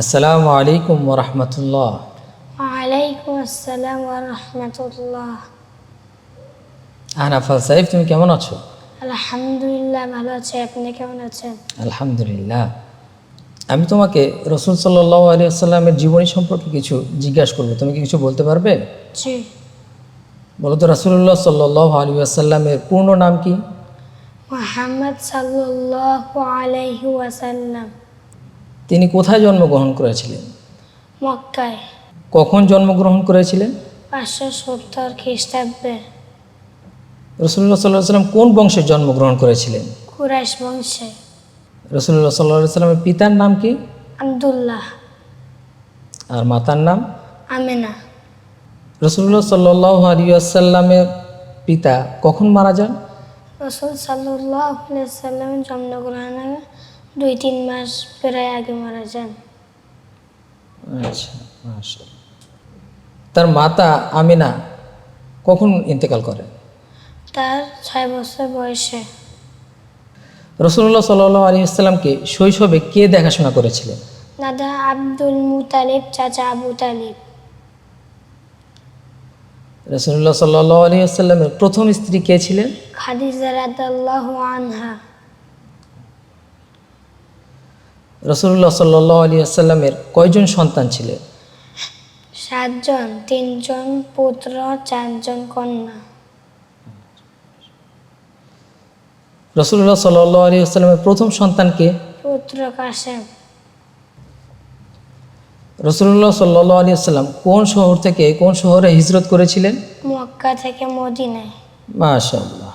আসসালামু আলাইকুম রহমতুল্লাহ ওয়ালাইকুম আসসালাম রহমতুল্লাহ আহনাফাল সাহেব তুমি কেমন আছো? আলহামদুলিল্লাহ ভালো আছি। আপনি কেমন আছেন? আলহামদুলিল্লাহ। আমি তোমাকে রসুল সাল্লাহ আলী আসাল্লামের জীবনী সম্পর্কে কিছু জিজ্ঞাসা করব। তুমি কি কিছু বলতে পারবে? জি। বলো তো রাসুল্লাহ সাল্লাহ আলী আসাল্লামের পূর্ণ নাম কি? মোহাম্মদ সাল্লাল্লাহু আলাইহি ওয়াসাল্লাম। তিনি কোথায় জন্মগ্রহণ করেছিলেন? মক্কায়। কখন জন্মগ্রহণ করেছিলেন? পাঁচশো সত্তর খ্রিস্টাব্দে। রসুল্লাহ সাল্লাহ সাল্লাম কোন বংশে জন্মগ্রহণ করেছিলেন? কুরাইশ বংশে। রসুল্লাহ সাল্লাহ সাল্লামের পিতার নাম কি? আব্দুল্লাহ। আর মাতার নাম? আমেনা। রসুল্লাহ সাল্লাহ আলী আসাল্লামের পিতা কখন মারা যান? রসুল সাল্লাহ সাল্লাম জন্মগ্রহণের দুই তিন মাস প্রায় আগে মারা যান। আচ্ছা। তার মাতা আমিনা কখন ইন্তেকাল করেন? তার ছয় বছর বয়সে। রসুল্লাহ সাল্লাহ আলী আসসালামকে শৈশবে কে দেখাশোনা করেছিলেন? দাদা আব্দুল মুতালিব চাচা আবু তালিব। রসুল্লাহ সাল্লাহ আলী আসসালামের প্রথম স্ত্রী কে ছিলেন? খাদিজা রাদাল্লাহ আনহা। রসুল্লাহ সাল্লাহ আলী আসাল্লামের কয়জন সন্তান ছিলেন সাতজন তিনজন পুত্র চারজন কন্যা। রসুল্লাহ সাল্লাহ আলী আসাল্লামের প্রথম সন্তানকে পুত্র কাশেম রসুল্লাহ সাল্লাহ আলী আসাল্লাম কোন শহর থেকে কোন শহরে হিজরত করেছিলেন? মক্কা থেকে মদিনায়। মাশাল্লাহ